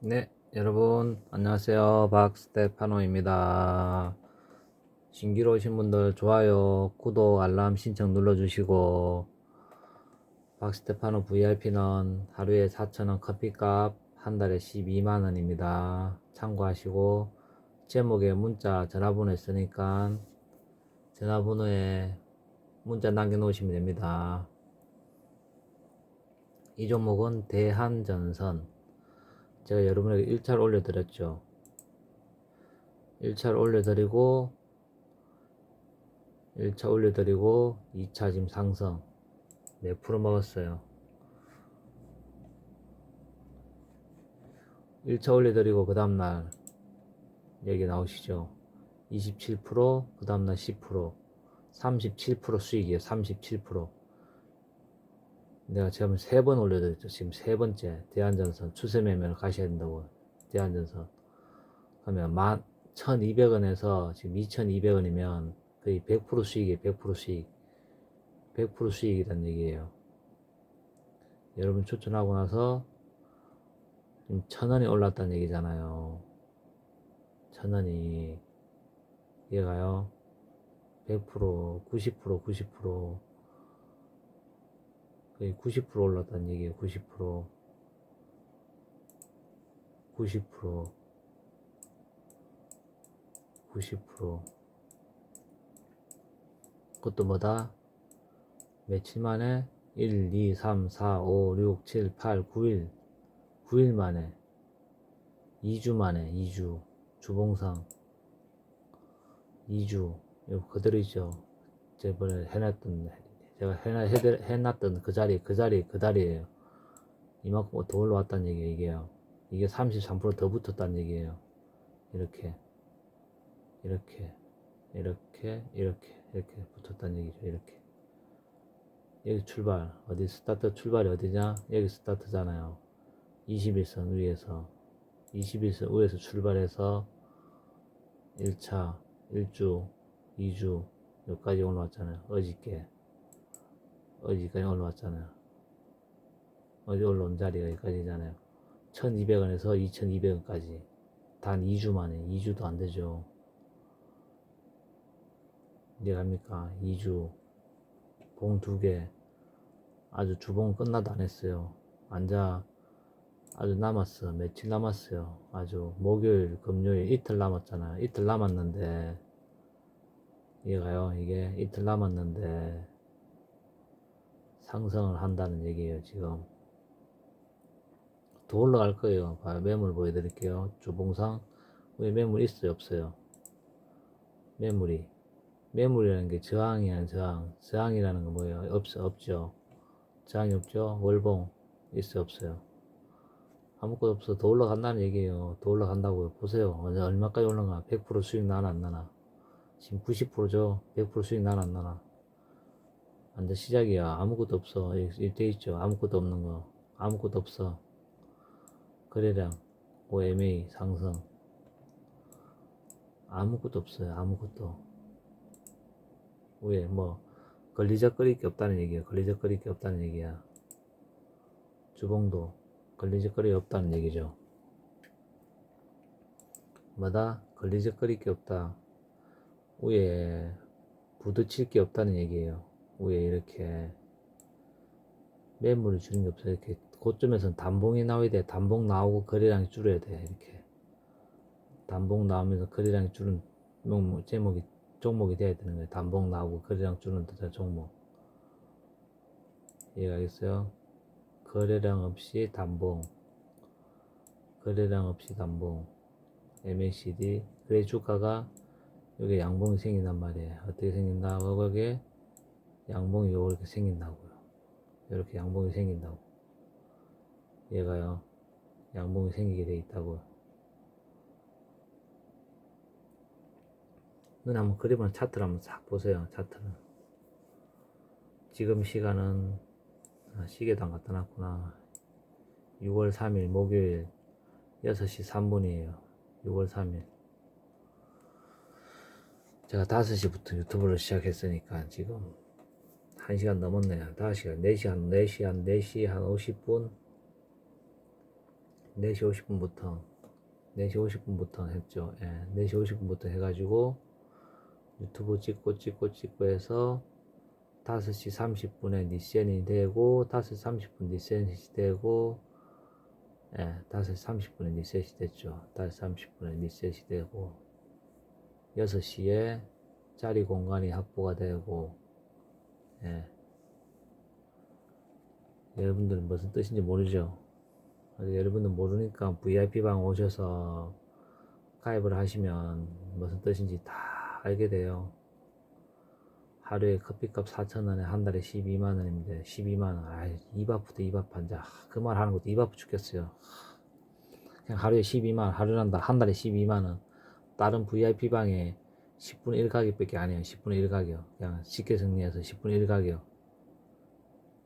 네, 여러분 안녕하세요. 박스테파노입니다. 신기로 오신 분들 좋아요, 구독, 알람 신청 눌러주시고 박스테파노 VIP는 하루에 4,000원 커피값 한 달에 12만원입니다. 참고하시고 제목에 문자 전화번호 있으니까 전화번호에 문자 남겨놓으시면 됩니다. 이 종목은 대한전선 제가 여러분에게 1차를 올려드렸죠. 1차를 올려드리고 1차 올려드리고 2차 지금 상승 몇 프로 먹었어요. 1차 올려드리고 그 다음날 여기 나오시죠. 27%그 다음날 10% 37% 수익이에요. 37% 내가 지금 세 번 올려드렸죠. 지금 세 번째 대한전선 추세 매매를 가셔야 된다고 대한전선 그러면 만 1200원에서 지금 2200원이면 거의 100% 수익이에요. 100% 수익 100% 수익이란 얘기예요. 여러분 추천하고 나서 지금 천 원이 올랐다는 얘기잖아요. 천 원이 얘가요 100% 90% 90% 거의 90% 올랐다는 얘기예요. 90% 90% 90% 그것도 뭐다? 며칠 만에? 1, 2, 3, 4, 5, 6, 7, 8, 9일. 9일 만에. 2주 만에 2주. 주봉상. 2주. 이거 그대로죠. 저번에 해놨던 제가 해놨던 그 자리, 그 자리, 그 자리에요. 이만큼 더 올라왔다는 얘기예요, 이게요. 이게 33%더 붙었다는 얘기예요. 이렇게, 이렇게, 이렇게, 이렇게, 이렇게 붙었다는 얘기죠, 이렇게. 여기 출발, 어디 스타트 출발이 어디냐? 여기 스타트잖아요. 21선 위에서, 21선 위에서 출발해서 1차, 1주, 2주, 여기까지 올라왔잖아요. 어저께. 어디까지 올라왔잖아요. 어디 올라온 자리가 여기까지잖아요. 1200원에서 2200원까지. 단 2주 만에, 2주도 안 되죠. 이해 갑니까? 2주. 봉 두 개. 아주 주봉 끝나도 안 했어요. 앉아, 아주 남았어. 며칠 남았어요. 아주 목요일, 금요일 이틀 남았잖아요. 이틀 남았는데, 이해가요? 이게 이틀 남았는데, 상승을 한다는 얘기예요, 지금. 더 올라갈 거예요. 매물 보여드릴게요. 주봉상. 왜 매물 있어요? 없어요? 매물이. 매물이라는 게 저항이야, 저항. 저항이라는 건 뭐예요? 없어, 없죠. 저항이 없죠? 월봉. 있어요, 없어요? 아무것도 없어. 더 올라간다는 얘기예요. 더 올라간다고요. 보세요. 얼마까지 올라가? 100% 수익 나나 안 나나? 지금 90%죠? 100% 수익 나나 안 나나? 완전 시작이야. 아무것도 없어. 이돼 있죠. 아무것도 없는 거. 아무것도 없어. 거래량, OMA 상승. 아무것도 없어요. 아무것도. 왜, 뭐, 걸리적거릴 게 없다는 얘기야. 걸리적거릴 게 없다는 얘기야. 주봉도 걸리적거릴 게 없다는 얘기죠. 뭐다? 걸리적거릴 게 없다. 위에 부딪힐 게 없다는 얘기예요. 위에 이렇게 매물을 주는 게 없어요. 이렇게 고점에서는 단봉이 나와야 돼. 단봉 나오고 거래량이 줄어야 돼. 이렇게 단봉 나오면서 거래량이 줄은 제목이 종목이 돼야 되는 거예요. 단봉 나오고 거래량 듯한 종목. 이해가겠어요? 거래량 없이 단봉. 거래량 없이 단봉. MACD. 그래 주가가 여기 양봉이 생긴단 말이에요. 어떻게 생긴다? 거기에 양봉이 이렇게 생긴다고요. 이렇게 양봉이 생긴다고. 얘가요. 양봉이 생기게 돼 있다고요. 눈 한번 그림을 차트를 한번 싹 보세요. 차트는. 지금 시간은 아, 시계도 안 갖다 놨구나. 6월 3일 목요일 6시 3분이에요. 6월 3일. 제가 5시부터 유튜브를 시작했으니까 지금 1시간 넘었네요. 5시간, 4시간, 4시간, 4시 한 50분, 4시 50분부터 4시 50분부터 했죠. 예, 4시 50분부터 해가지고 유튜브 찍고 찍고 찍고 해서 5시 30분에 니센이 되고 5시 30분 니센이 되고 예, 5시 30분에 니셋이 됐죠. 5시 30분에 니셋이 되고 6시에 자리 공간이 확보가 되고 예. 여러분들은 무슨 뜻인지 모르죠. 아직 여러분들 모르니까 VIP 방 오셔서 가입을 하시면 무슨 뜻인지 다 알게 돼요. 하루에 커피값 4,000원에 한 달에 12만원인데 12만원 아이 입 아프다 입 아파 이제 그 말 하는 것도 입 아프 죽겠어요 그냥 하루에 12만원 하루란다 한 달에 12만원 다른 VIP 방에 10분의 1 가격밖에 안 해요 10분의 1 가격 그냥 쉽게 정리해서 10분의 1 가격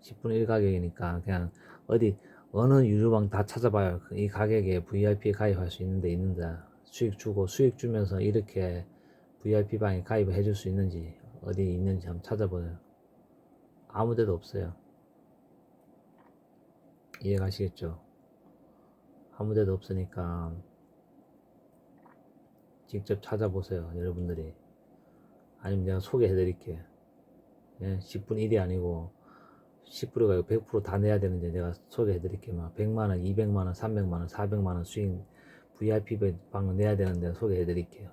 10분의 1 가격이니까 그냥 어디 어느 유료방 다 찾아봐요 그이 가격에 VIP에 가입할 수 있는데 있는데 수익 주고 수익 주면서 이렇게 VIP 방에 가입을 해줄 수 있는지 어디 있는지 한번 찾아보세요. 아무 데도 없어요. 이해가시겠죠? 아무 데도 없으니까 직접 찾아보세요. 여러분들이. 아니면 내가 소개해 드릴게. 예, 10분 1이 아니고 10%가 아니고 100%다 내야 되는데 내가 소개해 드릴게. 막 100만원, 200만원, 300만원, 400만원 수익 VIP 방을 내야 되는데 소개해 드릴게요.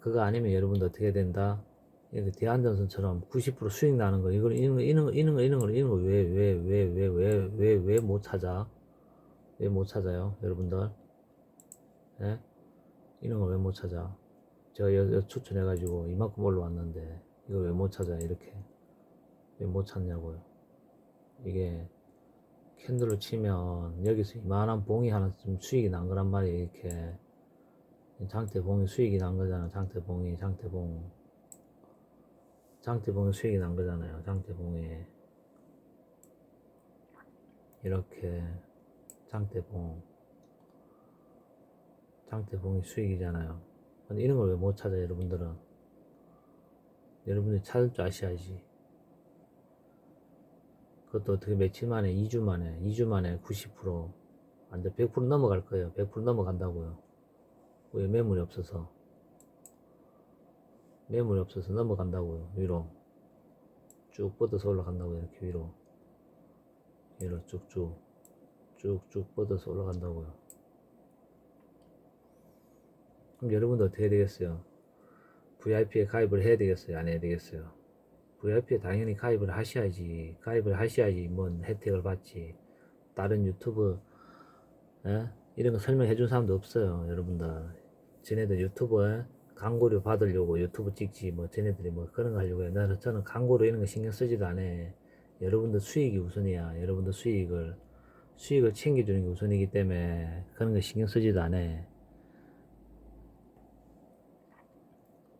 그거 아니면 여러분들 어떻게 된다? 이렇게 대한전선처럼 90% 수익 나는 거 이걸 이런 거 이런 거 이런 거 이런 거 이런 거 왜 왜 왜 왜 왜 왜 왜 못 찾아 왜 못 찾아요 여러분들 예 이런 거왜못 찾아? 제가 여, 여 추천해 가지고 이만큼 올라왔는데 이걸 왜 못 찾아? 이렇게 왜 못 찾냐고요. 이게 캔들로 치면 여기서 이만한 봉이 하나 좀 수익이 난 거란 말이에요 이렇게. 장대봉이 수익이 난 거잖아 장대봉이 장대봉. 장대봉에 수익이 난 거잖아요. 장대봉에 이렇게 장대봉 장대봉이 수익이잖아요. 근데 이런 걸 왜 못 찾아 여러분들은 여러분들이 찾을 줄 아셔야지. 그것도 어떻게 며칠 만에 2주 만에 2주 만에 90% 완전 100% 넘어갈 거예요. 100% 넘어간다고요. 왜 매물이 없어서 매물이 없어서 넘어간다고요 위로 쭉 뻗어서 올라간다고 이렇게 위로 위로 쭉쭉 쭉쭉 뻗어서 올라간다고요 그럼 여러분도 어떻게 해야 되겠어요 VIP에 가입을 해야 되겠어요 안 해야 되겠어요 VIP에 당연히 가입을 하셔야지 가입을 하셔야지 뭔 혜택을 받지 다른 유튜브 에? 이런 거 설명해 준 사람도 없어요 여러분들 쟤네들 유튜브에 광고료 받으려고 유튜브 찍지 뭐 쟤네들이 뭐 그런 거 하려고 해. 나는 저는 광고로 이런 거 신경 쓰지도 않아. 여러분들 수익이 우선이야. 여러분들 수익을 수익을 챙겨주는 게 우선이기 때문에 그런 거 신경 쓰지도 않아.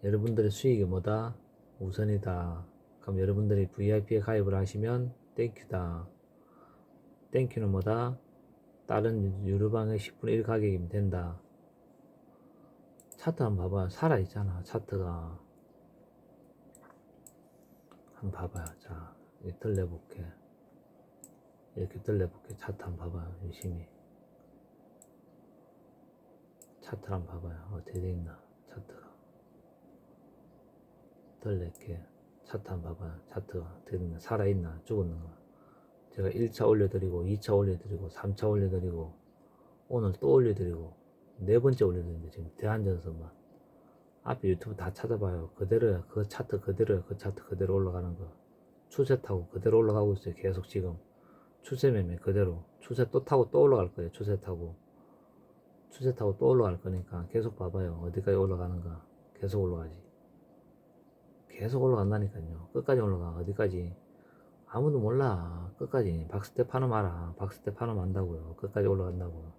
여러분들의 수익이 뭐다? 우선이다. 그럼 여러분들이 VIP에 가입을 하시면 땡큐다. 땡큐는 뭐다? 다른 유료방의 10분의 1 가격이면 된다. 차트 한번 봐봐요. 살아있잖아, 차트가. 한번 봐봐요. 자, 이렇게 들려볼게. 이렇게 들려볼게. 차트 한번 봐봐요. 열심히. 차트 한번 봐봐요. 어떻게 돼 있나, 차트가. 들릴게. 차트 한번 봐봐요. 차트가 어떻게 됐나, 살아있나, 죽었는가. 제가 1차 올려드리고, 2차 올려드리고, 3차 올려드리고, 오늘 또 올려드리고, 네 번째 올려드는데 지금 대한전선만 앞에 유튜브 다 찾아봐요. 그대로야. 그 차트 그대로야. 그 차트 그대로 올라가는 거. 추세 타고 그대로 올라가고 있어요. 계속 지금. 추세 매매 그대로. 추세 또 타고 또 올라갈 거예요. 추세 타고. 추세 타고 또 올라갈 거니까 계속 봐봐요. 어디까지 올라가는가. 계속 올라가지 계속 올라간다니까요. 끝까지 올라가. 어디까지? 아무도 몰라. 끝까지. 박스테파노 알아 박스테파노 안다고요. 끝까지 올라간다고.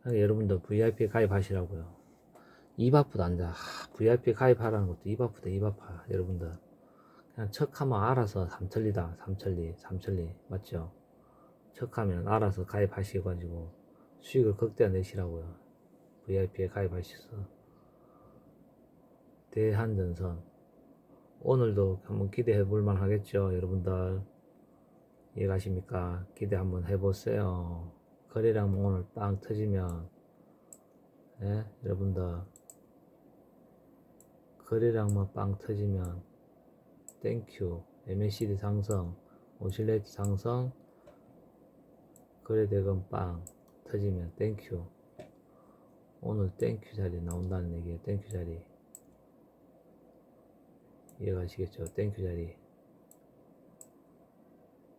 그러니까 여러분들 VIP 가입하시라고요. 입 아프다 앉아. VIP 가입하라는 것도 입 아프다 입 아파. 여러분들. 그냥 척하면 알아서 삼천리다. 삼천리 삼천리. 맞죠? 척하면 알아서 가입하시고 가지고 수익을 극대화 내시라고요. VIP에 가입하셔서 대한전선 오늘도 한번 기대해 볼만 하겠죠 여러분들 이해가십니까? 기대 한번 해보세요. 거래량 오늘 빵 터지면, 예? 여러분들, 거래량만 빵 터지면, 땡큐. MACD 상승, 오실레이트 상승, 거래대금 빵 터지면 땡큐. 오늘 땡큐 자리 나온다는 얘기예요. 땡큐 자리. 이해가시겠죠? 땡큐 자리.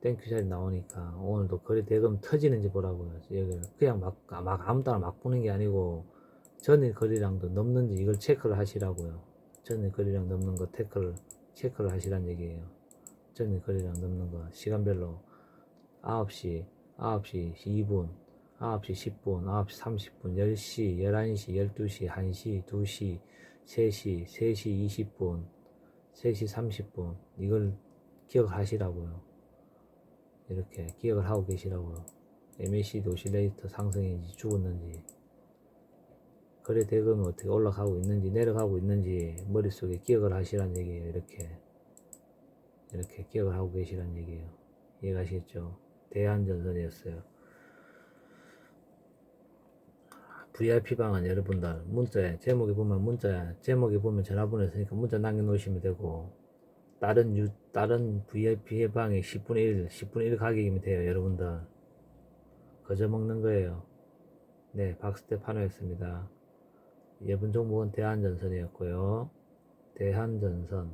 땡큐 자리 나오니까 오늘도 거래 대금 터지는지 보라고요. 여기를 그냥 막, 막 아무 따나 막 보는 게 아니고 전일 거래량도 넘는지 이걸 체크를 하시라고요. 전일 거래량 넘는 거 체크를 체크를 하시란 얘기예요. 전일 거래량 넘는 거 시간별로 9시, 9시 2분, 9시 10분, 9시 30분, 10시, 11시, 12시, 1시, 2시, 3시, 3시 20분, 3시 30분 이걸 기억하시라고요. 이렇게 기억을 하고 계시라고요. MACD 오실레이터 상승인지 죽었는지 거래 대금이 어떻게 올라가고 있는지 내려가고 있는지 머릿속에 기억을 하시란 얘기예요. 이렇게 이렇게 기억을 하고 계시란 얘기예요. 이해가시겠죠? 대한전선이었어요. VIP 방은 여러분들 문자에 제목에 보면 문자에 제목에 보면 전화번호 있으니까 문자 남겨놓으시면 되고. 다른 유 다른 VIP 방에 10분의 1 10분의 1 가격이면 돼요 여러분들. 거저 먹는 거예요. 네 박스테파노였습니다. 예분 종목은 대한전선이었고요. 대한전선